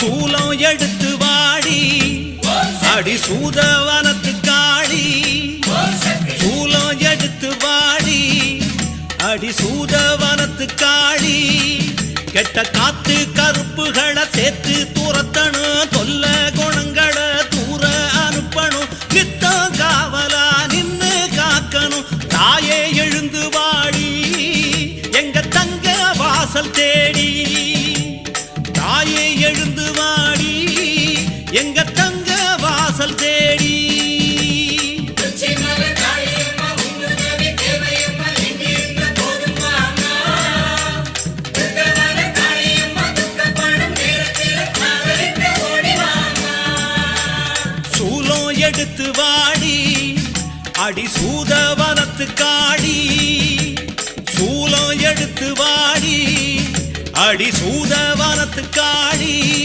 சூலம் எடுத்து வாடி. அடி சூதவனத்து காளி. சூலம் எடுத்து வாடி. அடி சூதவனத்து காளி. கெட்ட காத்து கருப்புகளை சேர்த்து துரத்தணும். தொல்ல குணங்களை தூர அனுப்பணும். நித்தம் காவலா நின்று காக்கணும். தாயே எழுந்து வாடி. எங்க தங்க வாசல் தே இருந்து வாடி எங்க தங்க வாசல் தேடி. சூலம் எடுத்து வாடி அடி சூதவனத்து காடி. சூலம் எடுத்து வாடி அடி காத்து காளி